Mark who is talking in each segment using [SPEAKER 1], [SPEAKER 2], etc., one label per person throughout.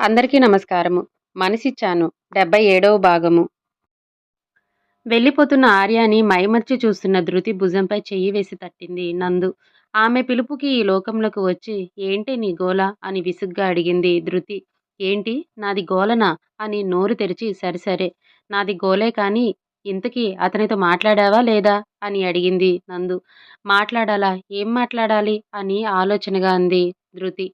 [SPEAKER 1] అందరికీ నమస్కారము. మనసిచ్చాను. డెబ్బై ఏడవ భాగము. వెళ్ళిపోతున్న ఆర్యాని మైమర్చి చూస్తున్న ధృతి భుజంపై చెయ్యి వేసి తట్టింది. నందు ఆమె పిలుపుకి ఈ లోకంలోకి వచ్చి ఏంటి నీ గోల? అని విసుగ్గా అడిగింది ధృతి. ఏంటి? నాది గోలనా? అని నోరు తెరిచి సరిసరే నాది గోలే కానీ ఇంతకీ అతనితో మాట్లాడావా లేదా? అని అడిగింది నందు. మాట్లాడాలా? ఏం మాట్లాడాలి? అని ఆలోచనగా అంది ధృతి.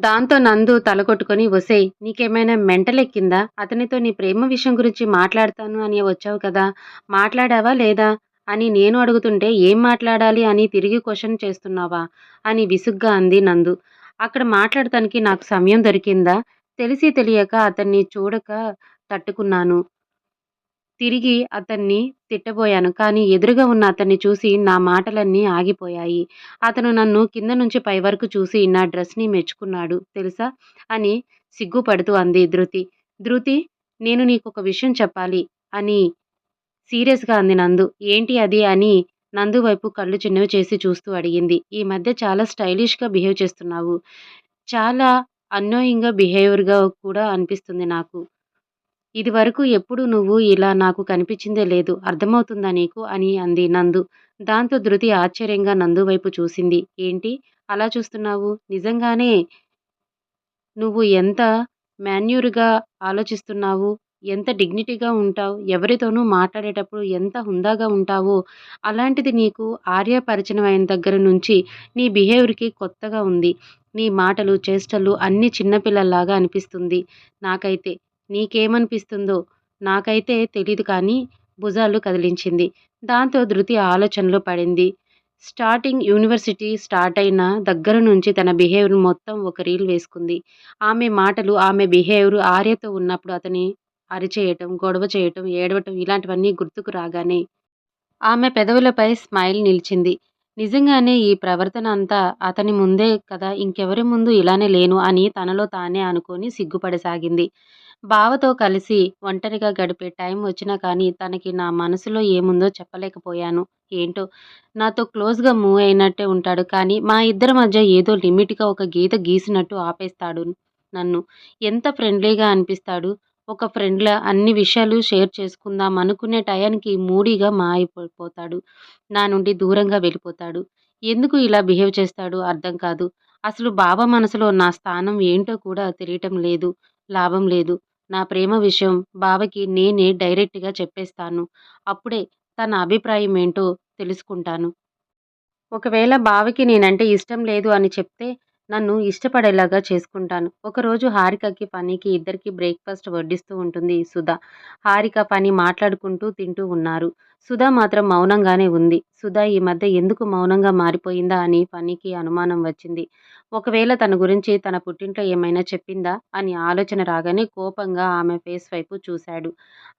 [SPEAKER 1] దాంతో నందు తలకొట్టుకుని వసేయ్ నీకేమైనా మెంటలెక్కిందా? అతనితో నీ ప్రేమ విషయం గురించి మాట్లాడతాను అని వచ్చావు కదా. మాట్లాడావా లేదా అని నేను అడుగుతుంటే ఏం మాట్లాడాలి అని తిరిగి క్వశ్చన్ చేస్తున్నావా అని విసుగ్గా అంది నందు. అక్కడ మాట్లాడటానికి నాకు సమయం దొరికిందా? తెలిసి తెలియక అతన్ని చూడక తట్టుకున్నాను. తిరిగి అతన్ని తిట్టబోయాను. కానీ ఎదురుగా ఉన్న అతన్ని చూసి నా మాటలన్నీ ఆగిపోయాయి. అతను నన్ను కింద నుంచి పై వరకు చూసి నా డ్రెస్‌ని మెచ్చుకున్నాడు తెలుసా? అని సిగ్గుపడుతూ అంది ధృతి. ధృతి నేను నీకొక విషయం చెప్పాలి అని సీరియస్‌గా అంది నందు. ఏంటి అది? అని నందు వైపు కళ్ళు చిన్నవి చేసి చూస్తూ అడిగింది. ఈ మధ్య చాలా స్టైలిష్‌గా బిహేవ్ చేస్తున్నావు. చాలా అన్నోయింగ్‌గా బిహేవియర్‌గా కూడా అనిపిస్తుంది నాకు. ఇదివరకు ఎప్పుడు నువ్వు ఇలా నాకు కనిపించిందే లేదు. అర్థమవుతుందా నీకు? అని అంది నందు. దాంతో ధృతి ఆశ్చర్యంగా నందు వైపు చూసింది. ఏంటి అలా చూస్తున్నావు? నిజంగానే నువ్వు ఎంత మాన్యూర్‌గా ఆలోచిస్తున్నావు. ఎంత డిగ్నిటీగా ఉంటావు. ఎవరితోనూ మాట్లాడేటప్పుడు ఎంత హుందాగా ఉంటావో అలాంటిది నీకు ఆర్య పరిచయం అయిన దగ్గర నుంచి నీ బిహేవియర్‌కి కొత్తగా ఉంది. నీ మాటలు, చేష్టలు అన్నీ చిన్నపిల్లల్లాగా అనిపిస్తుంది నాకైతే. నీకేమనిపిస్తుందో నాకైతే తెలీదు కానీ భుజాలు కదిలించింది. దాంతో ధృతి ఆలోచనలో పడింది. స్టార్టింగ్ యూనివర్సిటీ స్టార్ట్ అయిన దగ్గర నుంచి తన బిహేవియర్ మొత్తం ఒక రీల్ వేసుకుంది. ఆమె మాటలు, ఆమె బిహేవియర్ ఆర్యతో ఉన్నప్పుడు అతని అరిచేయటం, గొడవ చేయటం, ఏడవటం ఇలాంటివన్నీ గుర్తుకు రాగానే ఆమె పెదవులపై స్మైల్ నిలిచింది. నిజంగానే ఈ ప్రవర్తన అంతా అతని ముందే కదా ఇంకెవరి ముందు ఇలానే లేను అని తనలో తానే అనుకొని సిగ్గుపడసాగింది. బావతో కలిసి ఒంటరిగా గడిపే టైం వచ్చినా కానీ తనకి నా మనసులో ఏముందో చెప్పలేకపోయాను. ఏంటో నాతో క్లోజ్‌గా మూవ్ అయినట్టే ఉంటాడు కానీ మా ఇద్దరి మధ్య ఏదో లిమిట్‌గా ఒక గీత గీసినట్టు ఆపేస్తాడు నన్ను. ఎంత ఫ్రెండ్లీగా అనిపిస్తాడు. ఒక ఫ్రెండ్‌లా అన్ని విషయాలు షేర్ చేసుకుందాం అనుకునే టయానికి మూడీగా మాయమైపోతాడు. నా నుండి దూరంగా వెళ్ళిపోతాడు. ఎందుకు ఇలా బిహేవ్ చేస్తాడు అర్థం కాదు. అసలు బావ మనసులో నా స్థానం ఏంటో కూడా తెలియటం లేదు. లాభం లేదు. నా ప్రేమ విషయం బావకి నేనే డైరెక్ట్‌గా చెప్పేస్తాను. అప్పుడే తన అభిప్రాయం ఏంటో తెలుసుకుంటాను. ఒకవేళ బావకి నేనంటే ఇష్టం లేదు అని చెప్తే నన్ను ఇష్టపడేలాగా చేసుకుంటాను. ఒకరోజు హారికకి, పనికి ఇద్దరికీ బ్రేక్‌ఫాస్ట్ వడ్డిస్తూ ఉంటుంది సుధా హారిక, పని మాట్లాడుకుంటూ తింటూ ఉన్నారు. సుధా మాత్రం మౌనంగానే ఉంది. సుధా ఈ మధ్య ఎందుకు మౌనంగా మారిపోయిందా అని పనికి అనుమానం వచ్చింది. ఒకవేళ తన గురించి తన పుట్టింట్లో ఏమైనా చెప్పిందా అని ఆలోచన రాగానే కోపంగా ఆమె ఫేస్ వైపు చూశాడు.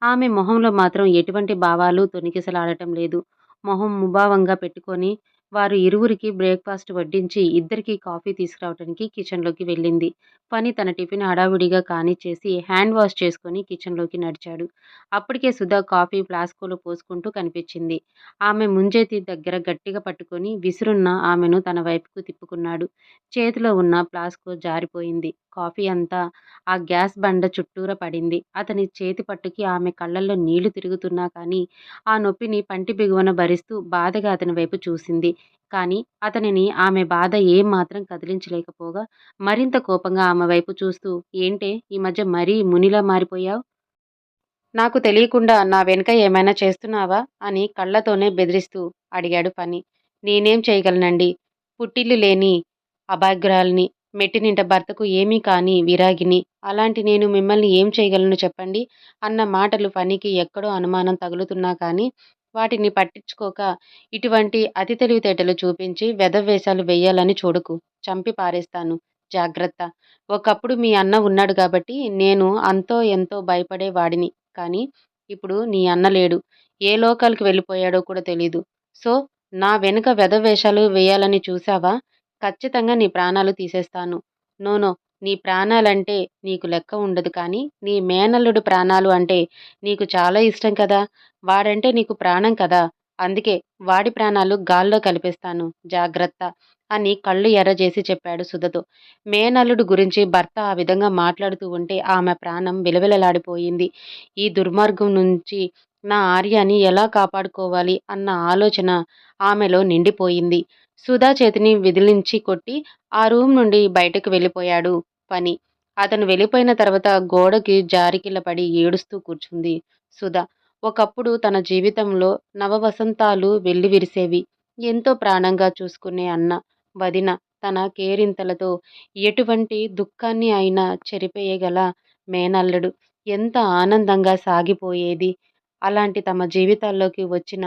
[SPEAKER 1] ఆమె మొహంలో మాత్రం ఎటువంటి భావాలు తొనికిసలాడటం లేదు. మొహం ముభావంగా పెట్టుకొని వారు ఇరువురికి బ్రేక్‌ఫాస్ట్ వడ్డించి ఇద్దరికీ కాఫీ తీసుకురావటానికి కిచెన్‌లోకి వెళ్ళింది. పని తన టిఫిన్ హడావిడిగా కానిచ్చేసి హ్యాండ్ వాష్ చేసుకొని కిచెన్‌లోకి నడిచాడు. అప్పటికే సుధా కాఫీ ఫ్లాస్కోలో పోసుకుంటూ కనిపించింది. ఆమె ముంజేతి దగ్గర గట్టిగా పట్టుకొని విసురున్న ఆమెను తన వైపుకు తిప్పుకున్నాడు. చేతిలో ఉన్న ఫ్లాస్కో జారిపోయింది. కాఫీ అంతా ఆ గ్యాస్ బండ చుట్టూరా పడింది. అతని చేతి పట్టుకి ఆమె కళ్ళల్లో నీళ్ళు తిరుగుతున్నా కానీ ఆ నొప్పిని పంటి బిగువన భరిస్తూ బాధగా అతని వైపు చూసింది. కానీ అతనిని ఆమె బాధ ఏం మాత్రం కదిలించలేకపోగా మరింత కోపంగా ఆమె వైపు చూస్తూ ఏంటే ఈ మధ్య మరీ మునిలా మారిపోయావు నాకు తెలియకుండా నా వెనుక ఏమైనా చేస్తున్నావా? అని కళ్ళతోనే బెదిరిస్తూ అడిగాడు పని నేనేం చేయగలనండి పుట్టిల్లు లేని అభాగ్యురాలిని. మెట్టినింట భర్తకు ఏమీ కాని విరాగిని. అలాంటి నేను మిమ్మల్ని ఏం చేయగలను చెప్పండి? అన్న మాటలు పనికి ఎక్కడో అనుమానం తగులుతున్నా కానీ వాటిని పట్టించుకోక ఇటువంటి అతి తెలివితేటలు చూపించి వెధవేషాలు వేయాలని చూడకు. చంపి పారేస్తాను. జాగ్రత్త. ఒకప్పుడు మీ అన్న ఉన్నాడు కాబట్టి నేను అంతో ఎంతో భయపడే వాడిని. కానీ ఇప్పుడు నీ అన్న లేడు. ఏ లోకాలకు వెళ్ళిపోయాడో కూడా తెలీదు. సో నా వెనుక వెధవేషాలు వేయాలని చూశావా? ఖచ్చితంగా నీ ప్రాణాలు తీసేస్తాను. నో నీ ప్రాణాలంటే నీకు లెక్క ఉండదు కానీ నీ మేనల్లుడి ప్రాణాలు అంటే నీకు చాలా ఇష్టం కదా! వాడంటే నీకు ప్రాణం కదా! అందుకే వాడి ప్రాణాలు గాల్లో కలిపేస్తాను. జాగ్రత్త. అని కళ్ళు ఎర్రజేసి చెప్పాడు సుధతో. మేనల్లుడు గురించి భర్త ఆ విధంగా మాట్లాడుతూ ఉంటే ఆమె ప్రాణం విలవిలలాడిపోయింది. ఈ దుర్మార్గం నుంచి నా ఆర్యని ఎలా కాపాడుకోవాలి అన్న ఆలోచన ఆమెలో నిండిపోయింది. సుధా చేతిని విదిలించి కొట్టి ఆ రూమ్ నుండి బయటకు వెళ్ళిపోయాడు పని అతను వెళ్ళిపోయిన తర్వాత గోడకి జారికిలపడి ఏడుస్తూ కూర్చుంది సుధా ఒకప్పుడు తన జీవితంలో నవవసంతాలు వెల్లివిరిసేవి. ఎంతో ప్రాణంగా చూసుకునే అన్న, వదిన తన కేరింతలతో ఎటువంటి దుఃఖాన్ని అయినా చెరిపేయగల మేనల్లుడు ఎంత ఆనందంగా సాగిపోయేది. అలాంటి తమ జీవితాల్లోకి వచ్చిన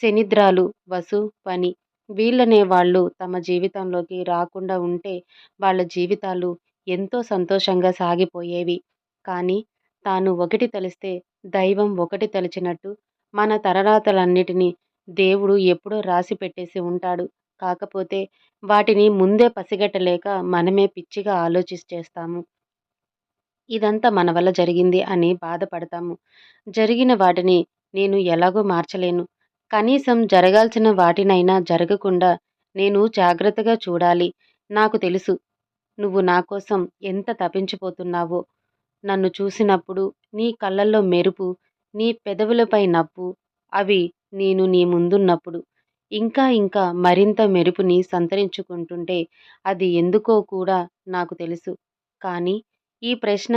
[SPEAKER 1] శనిద్రాలు, వసు, పని వీళ్ళనే వాళ్ళు తమ జీవితంలోకి రాకుండా ఉంటే వాళ్ళ జీవితాలు ఎంతో సంతోషంగా సాగిపోయేవి. కానీ తాను ఒకటి తలిస్తే దైవం ఒకటి తలిచినట్టు మన తరరాతలన్నిటినీ దేవుడు ఎప్పుడో రాసి పెట్టేసి ఉంటాడు. కాకపోతే వాటిని ముందే పసిగట్టలేక మనమే పిచ్చిగా ఆలోచించేస్తాము. ఇదంతా మన వల్ల జరిగింది అని బాధపడతాము. జరిగిన వాటిని నేను ఎలాగో మార్చలేను. కనీసం జరగాల్సిన వాటినైనా జరగకుండా నేను జాగ్రత్తగా చూడాలి. నాకు తెలుసు నువ్వు నా కోసం ఎంత తపించిపోతున్నావో. నన్ను చూసినప్పుడు నీ కళ్ళల్లో మెరుపు, నీ పెదవులపై నవ్వు అవి నేను నీ ముందున్నప్పుడు ఇంకా ఇంకా మరింత మెరుపుని సంతరించుకుంటుంటే అది ఎందుకో కూడా నాకు తెలుసు. కానీ ఈ ప్రశ్న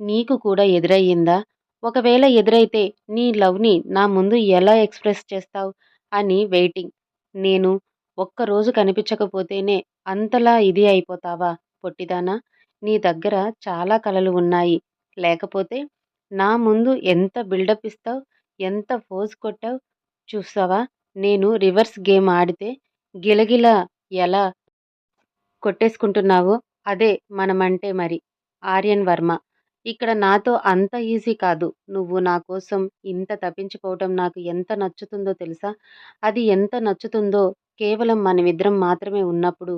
[SPEAKER 1] నీకు కూడా ఎదురయ్యిందా? ఒకవేళ ఎదురైతే నీ లవ్‌ని నా ముందు ఎలా ఎక్స్‌ప్రెస్ చేస్తావు అని వెయిటింగ్. నేను ఒక్కరోజు కనిపించకపోతేనే అంతలా ఇది అయిపోతావా పొట్టిదానా? నీ దగ్గర చాలా కళలు ఉన్నాయి. లేకపోతే నా ముందు ఎంత బిల్డప్ ఇస్తావు ఎంత ఫోజ్ కొట్టావ్ చూసావా? నేను రివర్స్ గేమ్ ఆడితే గిలగిల ఎలా కొట్టేసుకుంటున్నావో అదే మనమంటే మరి. ఆర్యన్ వర్మ ఇక్కడ నాతో అంత ఈజీ కాదు. నువ్వు నా కోసం ఇంత తప్పించుకోవటం నాకు ఎంత నచ్చుతుందో తెలుసా? అది ఎంత నచ్చుతుందో కేవలం మనమిద్దరం మాత్రమే ఉన్నప్పుడు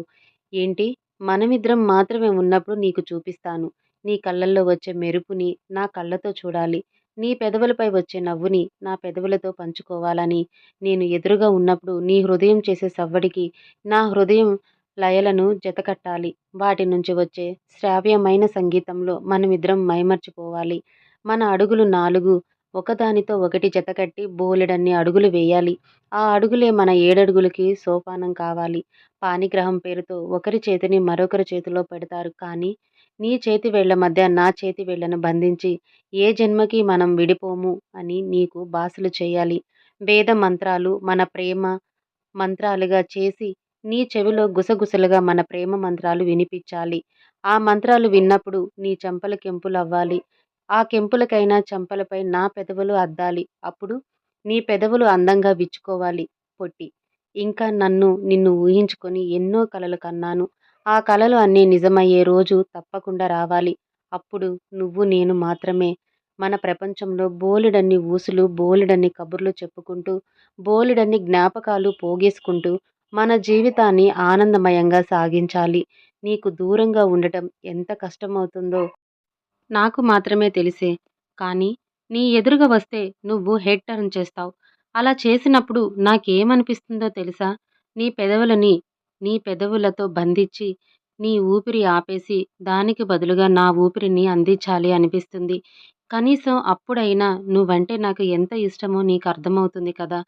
[SPEAKER 1] ఏంటి? మనమిద్దరం మాత్రమే ఉన్నప్పుడు నీకు చూపిస్తాను. నీ కళ్ళల్లో వచ్చే మెరుపుని నా కళ్ళతో చూడాలి. నీ పెదవులపై వచ్చే నవ్వుని నా పెదవులతో పంచుకోవాలని. నేను ఎదురుగా ఉన్నప్పుడు నీ హృదయం చేసే సవ్వడికి నా హృదయం లయలను జతకట్టాలి. వాటి నుంచి వచ్చే శ్రావ్యమైన సంగీతంలో మనమిద్దరం మైమర్చిపోవాలి మన అడుగులు నాలుగు ఒకదానితో ఒకటి జతకట్టి బోలెడన్ని అడుగులు వేయాలి. ఆ అడుగులే మన ఏడడుగులకి సోపానం కావాలి. పానిగ్రహం పేరుతో ఒకరి చేతిని మరొకరి చేతిలో పెడతారు కానీ నీ చేతి వేళ్ళ మధ్య నా చేతి వేళ్ళను బంధించి ఏ జన్మకి మనం విడిపోము అని నీకు బాసలు చేయాలి. వేద మంత్రాలు మన ప్రేమ మంత్రాలుగా చేసి నీ చెవిలో గుసగుసలుగా మన ప్రేమ మంత్రాలు వినిపించాలి. ఆ మంత్రాలు విన్నప్పుడు నీ చెంపలు కెంపులవ్వాలి. ఆ కెంపులకైనా చెంపలపై నా పెదవులు అద్దాలి. అప్పుడు నీ పెదవులు అందంగా విచ్చుకోవాలి పొట్టి. ఇంకా నన్ను నిన్ను ఊహించుకొని ఎన్నో కలలు కన్నాను. ఆ కలలు అన్నీ నిజమయ్యే రోజు తప్పకుండా రావాలి. అప్పుడు నువ్వు నేను మాత్రమే. మన ప్రపంచంలో బోలెడన్ని ఊసులు, బోలెడన్ని కబుర్లు చెప్పుకుంటూ, బోలెడన్ని జ్ఞాపకాలు పోగేసుకుంటూ మన జీవితాన్ని ఆనందమయంగా సాగించాలి. నీకు దూరంగా ఉండటం ఎంత కష్టమవుతుందో నాకు మాత్రమే తెలిసే. కానీ నీ ఎదురుగా వస్తే నువ్వు హెడ్ టర్న్ చేస్తావు అలా చేసినప్పుడు నాకేమనిపిస్తుందో తెలుసా? నీ పెదవులని నీ పెదవులతో బంధించి నీ ఊపిరి ఆపేసి దానికి బదులుగా నా ఊపిరిని అందించాలి అనిపిస్తుంది. కనీసం అప్పుడైనా నువ్వంటే నాకు ఎంత ఇష్టమో నీకు అర్థమవుతుంది కదా!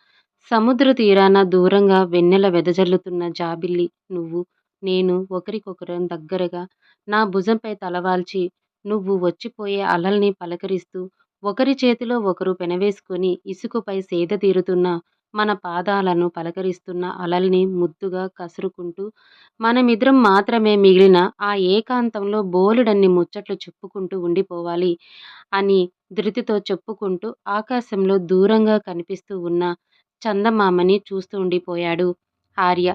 [SPEAKER 1] సముద్ర తీరాన దూరంగా వెన్నెల వెదజల్లుతున్న జాబిల్లి నువ్వు, నేను ఒకరికొకరం దగ్గరగా నా భుజంపై తలవాల్చి నువ్వు వచ్చిపోయే అలల్ని పలకరిస్తూ ఒకరి చేతిలో ఒకరు పెనవేసుకొని ఇసుకపై సేదతీరుతున్న మన పాదాలను పలకరిస్తున్న అలల్ని ముద్దుగా కసురుకుంటూ మనమిద్దరం మాత్రమే మిగిలిన ఆ ఏకాంతంలో బోలెడన్ని ముచ్చట్లు చెప్పుకుంటూ ఉండిపోవాలి అని ధృతితో చెప్పుకుంటూ ఆకాశంలో దూరంగా కనిపిస్తూ ఉన్న చందమామని చూస్తూ ఉండిపోయాడు ఆర్య.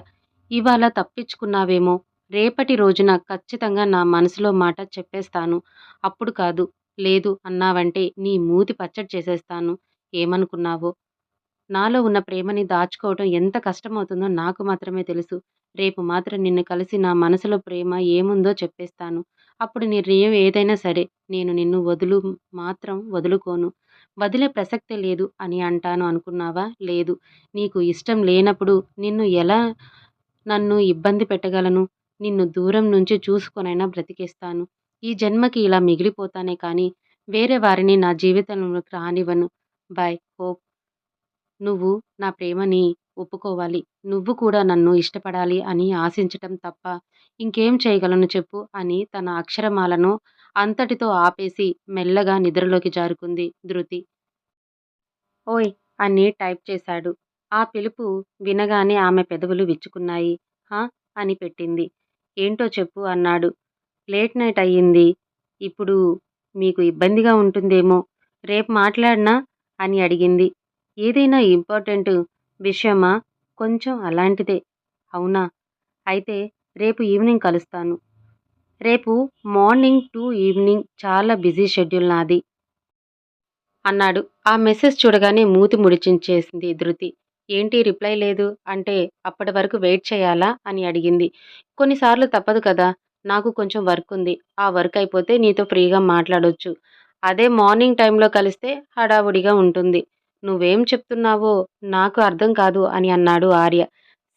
[SPEAKER 1] ఇవాళ తప్పించుకున్నావేమో రేపటి రోజున ఖచ్చితంగా నా మనసులో మాట చెప్పేస్తాను. అప్పుడు కాదు, లేదు అన్నావంటే నీ మూతి పచ్చడి చేసేస్తాను. ఏమనుకున్నావో? నాలో ఉన్న ప్రేమని దాచుకోవటం ఎంత కష్టమవుతుందో నాకు మాత్రమే తెలుసు. రేపు మాత్రం నిన్ను కలిసి నా మనసులో ప్రేమ ఏముందో చెప్పేస్తాను. అప్పుడు నిర్ణయం ఏదైనా సరే నేను నిన్ను వదులు మాత్రం వదులుకోను. వదిలే ప్రసక్తే లేదు అని అంటాను అనుకున్నావా? లేదు. నీకు ఇష్టం లేనప్పుడు నిన్ను ఎలా నన్ను ఇబ్బంది పెట్టగలను? నిన్ను దూరం నుంచి చూసుకొనైనా బ్రతికేస్తాను. ఈ జన్మకి ఇలా మిగిలిపోతానే కానీ వేరే వారిని నా జీవితంలోకి రానివ్వను. బై హోప్. నువ్వు నా ప్రేమని ఒప్పుకోవాలి. నువ్వు కూడా నన్ను ఇష్టపడాలి అని ఆశించటం తప్ప ఇంకేం చేయగలను చెప్పు అని తన అక్షరమాలను అంతటితో ఆపేసి మెల్లగా నిద్రలోకి జారుకుంది ధృతి. ఓయ్ అని టైప్ చేశాడు. ఆ పిలుపు వినగానే ఆమె పెదవులు విచ్చుకున్నాయి. హా? అని పెట్టింది. ఏంటో చెప్పు అన్నాడు. లేట్ నైట్ అయ్యింది. ఇప్పుడు మీకు ఇబ్బందిగా ఉంటుందేమో. రేపు మాట్లాడినా? అని అడిగింది. ఏదైనా ఇంపార్టెంట్ విషయమా? కొంచెం అలాంటిదే. అవునా? అయితే రేపు ఈవినింగ్ కలుస్తాను. రేపు మార్నింగ్ టు ఈవినింగ్ చాలా బిజీ షెడ్యూల్ నాది అన్నాడు. ఆ మెసేజ్ చూడగానే మూతి ముడిచించేసింది ధృతి. ఏంటి రిప్లై లేదు? అంటే అప్పటి వరకు వెయిట్ చేయాలా? అని అడిగింది. కొన్నిసార్లు తప్పదు కదా నాకు కొంచెం వర్క్ ఉంది. ఆ వర్క్ అయిపోతే నీతో ఫ్రీగా మాట్లాడొచ్చు. అదే మార్నింగ్ టైంలో కలిస్తే హడావుడిగా ఉంటుంది. నువ్వేం చెప్తున్నావో నాకు అర్థం కాదు అని అన్నాడు ఆర్య.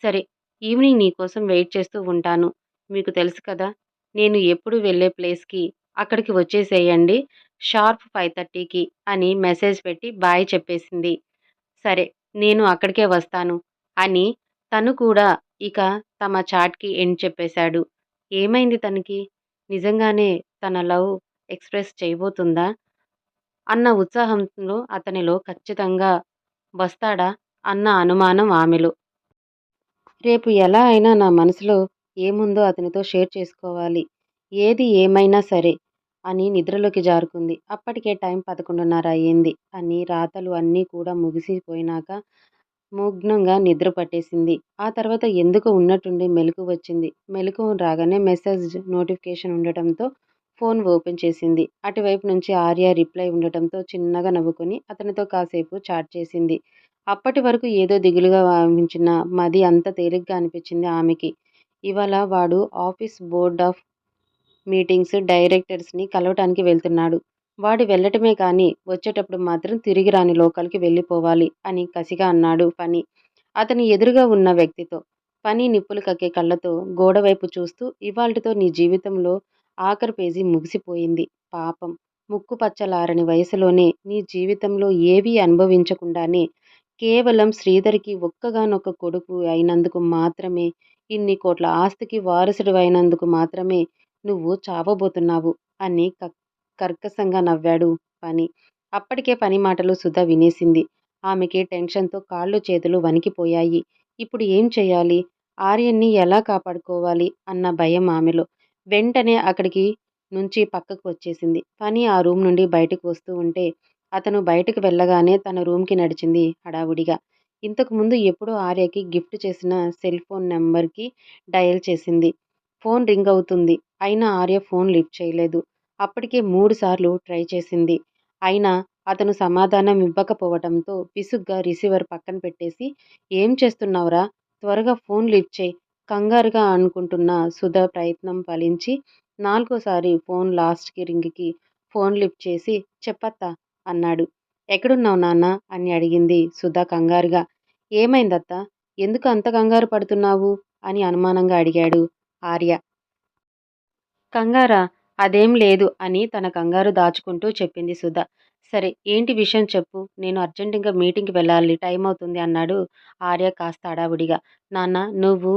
[SPEAKER 1] సరే ఈవినింగ్ నీకోసం వెయిట్ చేస్తూ ఉంటాను. మీకు తెలుసు కదా నేను ఎప్పుడు వెళ్ళే ప్లేస్కి అక్కడికి వచ్చేసేయండి. షార్ప్ ఫైవ్ థర్టీకి అని మెసేజ్ పెట్టి బాయ్ చెప్పేసింది. సరే నేను అక్కడికే వస్తాను అని తను కూడా ఇక తమ చాట్కి ఎండ్ చెప్పేశాడు. ఏమైంది తనకి? నిజంగానే తన లవ్ ఎక్స్ప్రెస్ చేయబోతుందా? అన్న ఉత్సాహంలో అతనిలో ఖచ్చితంగా వస్తాడా అన్న అనుమానం ఆమెలో. రేపు ఎలా అయినా నా మనసులో ఏముందో అతనితో షేర్ చేసుకోవాలి. ఏది ఏమైనా సరే అని నిద్రలోకి జారుకుంది. అప్పటికే టైం పదకొండున్నర అయ్యింది. అని రాతలు అన్నీ కూడా ముగిసిపోయినాక ముగ్నంగా నిద్ర పట్టేసింది. ఆ తర్వాత ఎందుకు ఉన్నట్టుండి మెలకు వచ్చింది. మెలకు రాగానే మెసేజ్ నోటిఫికేషన్ ఉండటంతో ఫోన్ ఓపెన్ చేసింది. అటువైపు నుంచి ఆర్య రిప్లై ఉండటంతో చిన్నగా నవ్వుకొని అతనితో కాసేపు చాట్ చేసింది. అప్పటి వరకు ఏదో దిగులుగా భావించిన మది అంత తేలిగ్గా అనిపించింది ఆమెకి. ఇవాళ వాడు ఆఫీస్ బోర్డ్ ఆఫ్ మీటింగ్స్ డైరెక్టర్స్ని కలవటానికి వెళ్తున్నాడు. వాడు వెళ్ళటమే కానీ వచ్చేటప్పుడు మాత్రం తిరిగి రాని లోకల్కి వెళ్ళిపోవాలి అని కసిగా అన్నాడు పని అతని ఎదురుగా ఉన్న వ్యక్తితో పని నిప్పులు కక్కే కళ్ళతో గోడవైపు చూస్తూ ఇవాల్టితో నీ జీవితంలో ఆఖరి పేజీ ముగిసిపోయింది. పాపం. ముక్కు పచ్చలారని వయసులోనే నీ జీవితంలో ఏవీ అనుభవించకుండానే కేవలం శ్రీధర్కి ఒక్కగానొక్క కొడుకు అయినందుకు మాత్రమే ఇన్ని కోట్ల ఆస్తికి వారసుడు అయినందుకు మాత్రమే నువ్వు చావబోతున్నావు అని కర్కశంగా నవ్వాడు పని. అప్పటికే పని మాటలు సుధ వినేసింది. ఆమెకి టెన్షన్తో కాళ్ళు చేతులు వణికిపోయాయి. ఇప్పుడు ఏం చేయాలి? ఆర్యన్ని ఎలా కాపాడుకోవాలి? అన్న భయం ఆమెలో. వెంటనే అక్కడికి నుంచి పక్కకు వచ్చేసింది. పని ఆ రూమ్ నుండి బయటకు వస్తూ ఉంటే అతను బయటకు వెళ్ళగానే తన రూమ్కి నడిచింది హడావుడిగా. ఇంతకుముందు ఎప్పుడూ ఎప్పుడో ఆర్యకి గిఫ్ట్ చేసిన సెల్ ఫోన్ నెంబర్కి డయల్ చేసింది. ఫోన్ రింగ్ అవుతుంది. అయినా ఆర్య ఫోన్ లిఫ్ట్ చేయలేదు. అప్పటికే మూడుసార్లు ట్రై చేసింది. అయినా అతను సమాధానం ఇవ్వకపోవటంతో విసుగ్గా రిసీవర్ పక్కన పెట్టేసి ఏం చేస్తున్నావురా? త్వరగా ఫోన్ లిఫ్ట్ చేయి. కంగారుగా అనుకుంటున్న సుధ ప్రయత్నం ఫలించి నాలుగోసారి ఫోన్ లాస్ట్కి రింగ్కి ఫోన్ లిఫ్ట్ చేసి చెప్పత్తా అన్నాడు. ఎక్కడున్నావు నాన్న? అని అడిగింది సుధా కంగారుగా. ఏమైందత్త? ఎందుకు అంత కంగారు పడుతున్నావు? అని అనుమానంగా అడిగాడు ఆర్య. కంగారా? అదేం లేదు అని తన కంగారు దాచుకుంటూ చెప్పింది సుధా. సరే ఏంటి విషయం చెప్పు. నేను అర్జెంటుగా మీటింగ్కి వెళ్ళాలి. టైం అవుతుంది అన్నాడు ఆర్య కాస్త అడావుడిగా నాన్న నువ్వు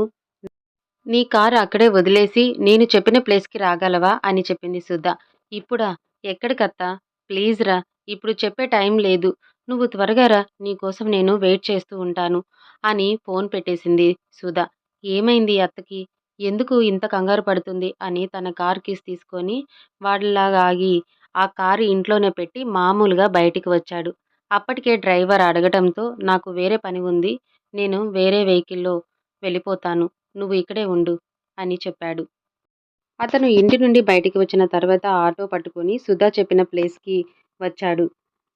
[SPEAKER 1] నీ కారు అక్కడే వదిలేసి నేను చెప్పిన ప్లేస్కి రాగలవా? అని చెప్పింది సుధా. ఇప్పుడా? ఎక్కడికత్తా? ప్లీజ్ రా. ఇప్పుడు చెప్పే టైం లేదు. నువ్వు త్వరగా రా నీకోసం నేను వెయిట్ చేస్తూ ఉంటాను. అని ఫోన్ పెట్టేసింది సుధ. ఏమైంది అత్తకి? ఎందుకు ఇంత కంగారు పడుతుంది? అని తన కార్ కీస్ తీసుకొని వాడిలాగా ఆగి ఆ కారు ఇంట్లోనే పెట్టి మామూలుగా బయటికి వచ్చాడు. అప్పటికే డ్రైవర్ అడగటంతో నాకు వేరే పని ఉంది. నేను వేరే వెహికల్లో వెళ్ళిపోతాను. నువ్వు ఇక్కడే ఉండు అని చెప్పాడు. అతను ఇంటి నుండి బయటికి వచ్చిన తర్వాత ఆటో పట్టుకొని సుధా చెప్పిన ప్లేస్కి వచ్చాడు.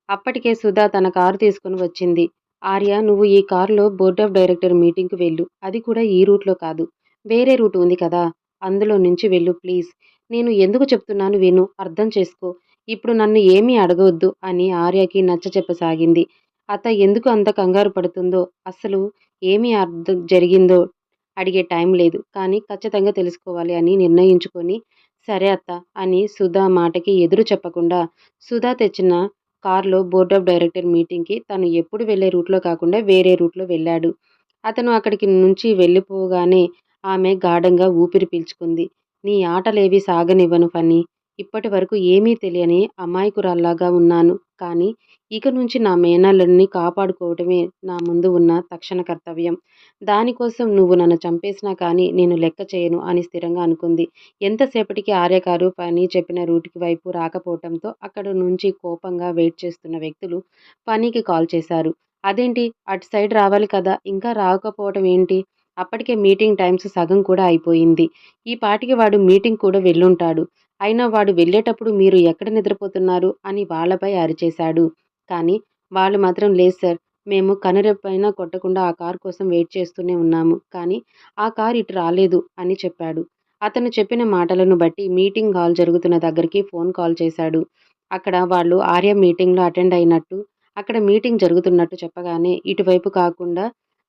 [SPEAKER 1] అప్పటికే సుధా తన కారు తీసుకుని వచ్చింది. ఆర్య నువ్వు ఈ కారులో బోర్డ్ ఆఫ్ డైరెక్టర్ మీటింగ్కి వెళ్ళు. అది కూడా ఈ రూట్లో కాదు. వేరే రూట్ ఉంది కదా? అందులో నుంచి వెళ్ళు ప్లీజ్. నేను ఎందుకు చెప్తున్నాను విను అర్థం చేసుకో. ఇప్పుడు నన్ను ఏమీ అడగవద్దు అని ఆర్యకి నచ్చ చెప్పసాగింది. అత ఎందుకు అంత కంగారు పడుతుందో అసలు ఏమి అర్థం జరిగిందో అడిగే టైం లేదు. కానీ ఖచ్చితంగా తెలుసుకోవాలి అని నిర్ణయించుకొని సరే అత్త అని సుధా మాటకి ఎదురు చెప్పకుండా సుధా తెచ్చిన కార్లో బోర్డ్ ఆఫ్ డైరెక్టర్ మీటింగ్కి తను ఎప్పుడు వెళ్ళే రూట్లో కాకుండా వేరే రూట్లో వెళ్ళాడు. అతను అక్కడికి నుంచి వెళ్ళిపోగానే ఆమె గాఢంగా ఊపిరి పీల్చుకుంది. నీ ఆటలేవి సాగనివ్వను ఫన్నీ. ఇప్పటి వరకు ఏమీ తెలియని అమాయకురాల్లాగా ఉన్నాను. కానీ ఇక నుంచి నా మేనల్లుడిని కాపాడుకోవటమే నా ముందు ఉన్న తక్షణ కర్తవ్యం. దానికోసం నువ్వు నన్ను చంపేసినా కానీ నేను లెక్క చేయను అని స్థిరంగా అనుకుంది. ఎంతసేపటికి ఆర్యకారు పని చెప్పిన రూట్కి వైపు రాకపోవటంతో అక్కడ నుంచి కోపంగా వెయిట్ చేస్తున్న వ్యక్తులు పనికి కాల్ చేశారు. అదేంటి? అటు సైడ్ రావాలి కదా? ఇంకా రాకపోవటం ఏంటి? అప్పటికే మీటింగ్ టైమ్స్ సగం కూడా అయిపోయింది. ఈ పాటికి వాడు మీటింగ్ కూడా వెళ్ళుంటాడు. అయినా వాడు వెళ్ళేటప్పుడు మీరు ఎక్కడ నిద్రపోతున్నారు? అని వాళ్ళపై అరిచేశాడు. కానీ వాళ్ళు మాత్రం లేదు సార్. మేము కనురెప్పైనా కొట్టకుండా ఆ కార్ కోసం వెయిట్ చేస్తూనే ఉన్నాము. కానీ ఆ కార్ ఇటు రాలేదు అని చెప్పాడు. అతను చెప్పిన మాటలను బట్టి మీటింగ్ హాల్ జరుగుతున్న దగ్గరికి ఫోన్ కాల్ చేశాడు. అక్కడ వాళ్ళు ఆర్య మీటింగ్లో అటెండ్ అయినట్టు అక్కడ మీటింగ్ జరుగుతున్నట్టు చెప్పగానే ఇటువైపు కాకుండా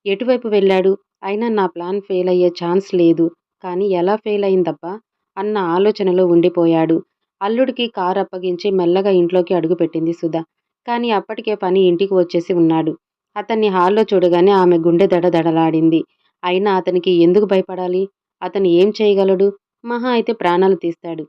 [SPEAKER 1] ఎటువైపు వెళ్ళాడు? అయినా నా ప్లాన్ ఫెయిల్ అయ్యే ఛాన్స్ లేదు. కానీ ఎలా ఫెయిల్ అయిందబ్బా? అన్న ఆలోచనలో ఉండిపోయాడు. అల్లుడికి కారు అప్పగించి మెల్లగా ఇంట్లోకి అడుగుపెట్టింది సుధా. కానీ అప్పటికే పని ఇంటికి వచ్చేసి ఉన్నాడు. అతన్ని హాల్లో చూడగానే ఆమె గుండె దడదడలాడింది అయినా అతనికి ఎందుకు భయపడాలి? అతను ఏం చేయగలడు? మహా అయితే ప్రాణాలు తీస్తాడు.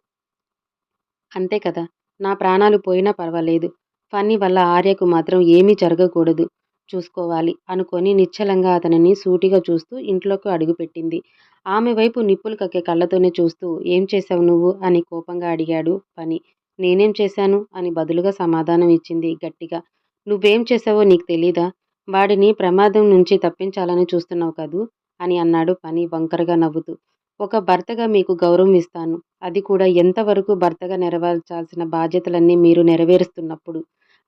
[SPEAKER 1] అంతే కదా! నా ప్రాణాలు పోయినా పర్వాలేదు. ఫన్నీ వల్ల ఆర్యకు మాత్రం ఏమీ జరగకూడదు. చూసుకోవాలి అనుకొని నిశ్చలంగా అతనిని సూటిగా చూస్తూ ఇంట్లోకి అడుగుపెట్టింది. ఆమె వైపు నిప్పులు కక్కే కళ్ళతోనే చూస్తూ ఏం చేశావు నువ్వు? అని కోపంగా అడిగాడు పని. నేనేం చేశాను? అని బదులుగా సమాధానం ఇచ్చింది గట్టిగా. నువ్వేం చేశావో నీకు తెలీదా? వాడిని ప్రమాదం నుంచి తప్పించాలని చూస్తున్నావు కదూ? అని అన్నాడు పని వంకరగా నవ్వుతూ. ఒక భర్తగా మీకు గౌరవం ఇస్తాను. అది కూడా ఎంతవరకు భర్తగా నెరవేర్చాల్సిన బాధ్యతలన్నీ మీరు నెరవేరుస్తున్నప్పుడు.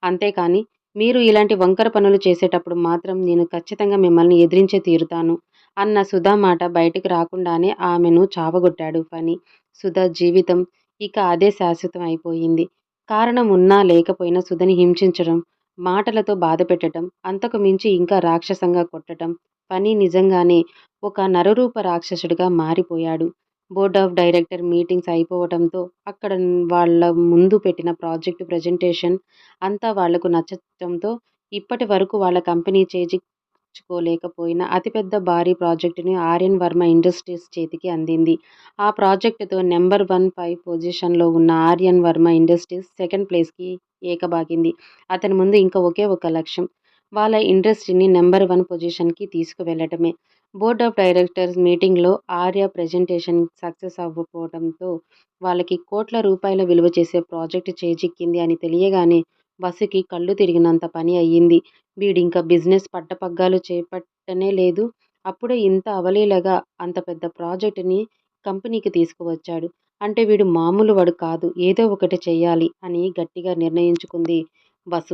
[SPEAKER 1] అంతేకాని మీరు ఇలాంటి వంకర పనులు చేసేటప్పుడు మాత్రం నేను ఖచ్చితంగా మిమ్మల్ని ఎదిరించే తీరుతాను అన్న సుధా మాట బయటికి రాకుండానే ఆమెను చావగొట్టాడు పని. సుధా జీవితం ఇక అదే శాశ్వతం అయిపోయింది. కారణం ఉన్నా లేకపోయినా సుధని హింసించడం మాటలతో బాధ పెట్టడం అంతకు మించి ఇంకా రాక్షసంగా కొట్టడం పని నిజంగానే ఒక నరరూప రాక్షసుడిగా మారిపోయాడు. బోర్డ్ ఆఫ్ డైరెక్టర్ మీటింగ్స్ అయిపోవడంతో అక్కడ వాళ్ళ ముందు పెట్టిన ప్రాజెక్ట్ ప్రజెంటేషన్ అంతా వాళ్ళకు నచ్చటంతో ఇప్పటి వరకు వాళ్ళ కంపెనీ చేజిక్చుకోలేకపోయిన అతిపెద్ద భారీ ప్రాజెక్టుని ఆర్యన్ వర్మ ఇండస్ట్రీస్ చేతికి అందింది. ఆ ప్రాజెక్టుతో నెంబర్ వన్ ఫైవ్ పొజిషన్లో ఉన్న ఆర్యన్ వర్మ ఇండస్ట్రీస్ సెకండ్ ప్లేస్కి ఏకబాకింది అతని ముందు ఇంకా ఒకే ఒక లక్ష్యం వాళ్ళ ఇండస్ట్రీని నెంబర్ వన్ పొజిషన్కి తీసుకువెళ్ళటమే. బోర్డ్ ఆఫ్ డైరెక్టర్స్ మీటింగ్లో ఆర్య ప్రజెంటేషన్ సక్సెస్ అవ్వకపోవడంతో వాళ్ళకి కోట్ల రూపాయల విలువ చేసే ప్రాజెక్ట్ చేజిక్కింది అని తెలియగానే బస్సుకి కళ్ళు తిరిగినంత పని అయ్యింది. వీడింకా బిజినెస్ పట్టపగ్గాలు చేపట్టనే లేదు. అప్పుడే ఇంత అవలీలగా అంత పెద్ద ప్రాజెక్టుని కంపెనీకి తీసుకువచ్చాడు. అంటే వీడు మామూలు వాడు కాదు. ఏదో ఒకటి చేయాలి అని గట్టిగా నిర్ణయించుకుంది వసు